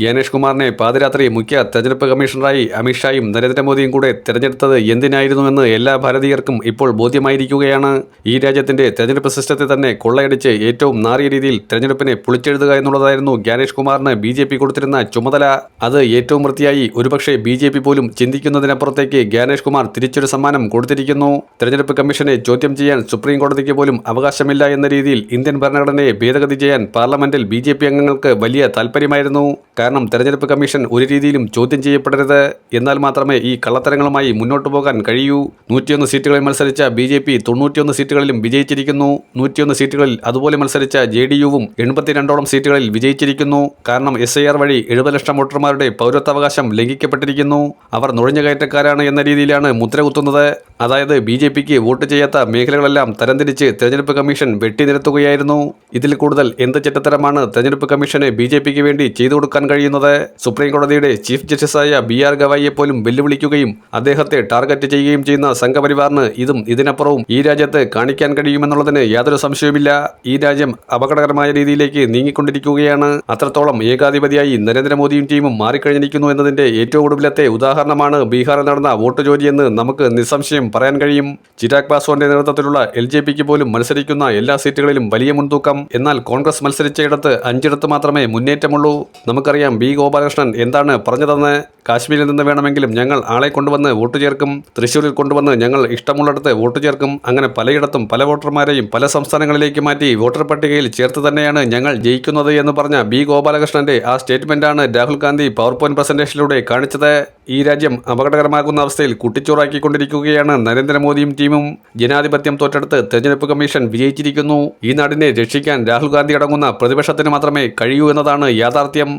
ജ്ഞാനേഷ് കുമാറിനെ പാതിരാത്രി മുഖ്യ തെരഞ്ഞെടുപ്പ് കമ്മീഷണറായി അമിത്ഷായും നരേന്ദ്രമോദിയും കൂടെ തെരഞ്ഞെടുത്തത് എന്തിനായിരുന്നുവെന്ന് എല്ലാ ഭാരതീയർക്കും ഇപ്പോൾ ബോധ്യമായിരിക്കുകയാണ്. ഈ രാജ്യത്തിന്റെ തെരഞ്ഞെടുപ്പ് സിസ്റ്റത്തെ തന്നെ കൊള്ളയടിച്ച് ഏറ്റവും നാറിയ രീതിയിൽ തെരഞ്ഞെടുപ്പിനെ പൊളിച്ചെഴുതുക എന്നുള്ളതായിരുന്നു ജ്ഞാനേഷ് കുമാറിന് ബി ജെ പി കൊടുത്തിരുന്ന ചുമതല. അത് ഏറ്റവും വൃത്തിയായി ഒരുപക്ഷെ ബി ജെ പി പോലും ചിന്തിക്കുന്നതിനപ്പുറത്തേക്ക് ജ്ഞാനേഷ് കുമാർ തിരിച്ചൊരു സമ്മാനം കൊടുത്തിരിക്കുന്നു. തെരഞ്ഞെടുപ്പ് കമ്മീഷനെ ചോദ്യം ചെയ്യാൻ സുപ്രീം കോടതിക്ക് പോലും അവകാശമില്ല എന്ന രീതിയിൽ ഇന്ത്യൻ ഭരണഘടനയെ ഭേദഗതി ചെയ്യാൻ പാർലമെന്റിൽ ബി അംഗങ്ങൾക്ക് വലിയ താൽപ്പര്യമായിരുന്നു കാരണം തെരഞ്ഞെടുപ്പ് കമ്മീഷൻ ഒരു രീതിയിലും ചോദ്യം ചെയ്യപ്പെടരുത് എന്നാൽ മാത്രമേ ഈ കള്ളത്തരങ്ങളുമായി മുന്നോട്ട് പോകാൻ കഴിയൂ. നൂറ്റിയൊന്ന് സീറ്റുകളിൽ മത്സരിച്ച ബി ജെ പി തൊണ്ണൂറ്റിയൊന്ന് സീറ്റുകളിലും വിജയിച്ചിരിക്കുന്നു. നൂറ്റിയൊന്ന് സീറ്റുകളിൽ അതുപോലെ മത്സരിച്ച ജെ ഡി യുവും എൺപത്തിരണ്ടോളം സീറ്റുകളിൽ വിജയിച്ചിരിക്കുന്നു. കാരണം എസ് ഐ ആർ വഴി എഴുപത് ലക്ഷം വോട്ടർമാരുടെ പൗരത്വാവകാശം ലംഘിക്കപ്പെട്ടിരിക്കുന്നു. അവർ നുഴഞ്ഞുകയറ്റക്കാരാണ് എന്ന രീതിയിലാണ് മുദ്ര കുത്തുന്നത് അതായത് ബി ജെ പിക്ക് വോട്ട് ചെയ്യാത്ത മേഖലകളെല്ലാം തരംതിരിച്ച് തെരഞ്ഞെടുപ്പ് കമ്മീഷൻ വെട്ടിനിരത്തുകയായിരുന്നു. ഇതിൽ കൂടുതൽ എന്ത് ചിട്ടത്തരമാണ് തെരഞ്ഞെടുപ്പ് കമ്മീഷന് ബി വേണ്ടി ചെയ്തു കൊടുക്കാൻ കഴിയുന്നത്. സുപ്രീം കോടതിയുടെ ചീഫ് ജസ്റ്റിസായ ബി ആർ ഗവായിയെ പോലും വെല്ലുവിളിക്കുകയും അദ്ദേഹത്തെ ടാർഗറ്റ് ചെയ്യുകയും ചെയ്യുന്ന സംഘപരിവാറിന് ഇതും ഇതിനപ്പുറവും ഈ രാജ്യത്ത് കാണിക്കാൻ കഴിയുമെന്നുള്ളതിന് യാതൊരു സംശയവുമില്ല. ഈ രാജ്യം അപകടകരമായ രീതിയിലേക്ക് നീങ്ങിക്കൊണ്ടിരിക്കുകയാണ്. അത്രത്തോളം ഏകാധിപതിയായി നരേന്ദ്രമോദിയും ടീമും മാറിക്കഴിഞ്ഞിരിക്കുന്നു എന്നതിന്റെ ഏറ്റവും ഒടുവിലത്തെ ഉദാഹരണമാണ് ബീഹാറിൽ നടന്ന വോട്ട് ജോലിയെന്ന് നമുക്ക് നിസ്സംശയം പറയാൻ കഴിയും. ചിരാഗ് പാസ്വാന്റെ നേതൃത്വത്തിലുള്ള എൽ ജെ പിക്ക് പോലും മത്സരിക്കുന്ന എല്ലാ സീറ്റുകളിലും വലിയ മുൻതൂക്കം. എന്നാൽ കോൺഗ്രസ് മത്സരിച്ചയിടത്ത് അഞ്ചിടത്ത് മാത്രമേ മുന്നേറ്റമുള്ളൂ. നമുക്കറിയാം ബി ഗോപാലകൃഷ്ണൻ എന്താണ് പറഞ്ഞു പറഞ്ഞതെന്ന് കാശ്മീരിൽ നിന്ന് വേണമെങ്കിലും ഞങ്ങൾ ആളെ കൊണ്ടുവന്ന് വോട്ട് ചേർക്കും. തൃശ്ശൂരിൽ കൊണ്ടുവന്ന് ഞങ്ങൾ ഇഷ്ടമുള്ളിടത്ത് വോട്ട് ചേർക്കും. അങ്ങനെ പലയിടത്തും പല വോട്ടർമാരെയും പല സംസ്ഥാനങ്ങളിലേക്ക് മാറ്റി വോട്ടർ പട്ടികയിൽ ചേർത്ത് തന്നെയാണ് ഞങ്ങൾ ജയിക്കുന്നത് എന്ന് പറഞ്ഞ ബി ഗോപാലകൃഷ്ണന്റെ ആ സ്റ്റേറ്റ്മെന്റാണ് രാഹുൽ ഗാന്ധി പവർ പോയിന്റ് പ്രസന്റേഷനിലൂടെ കാണിച്ചത്. ഈ രാജ്യം അപകടകരമാകുന്ന അവസ്ഥയിൽ കുട്ടിച്ചോറാക്കിക്കൊണ്ടിരിക്കുകയാണ് നരേന്ദ്രമോദിയും ടീമും. ജനാധിപത്യം തോറ്റെടുത്ത് തെരഞ്ഞെടുപ്പ് കമ്മീഷൻ വിജയിച്ചിരിക്കുന്നു. ഈ നാടിനെ രക്ഷിക്കാൻ രാഹുൽ ഗാന്ധി അടങ്ങുന്ന പ്രതിപക്ഷത്തിന് മാത്രമേ കഴിയൂ എന്നതാണ് യാഥാർത്ഥ്യം.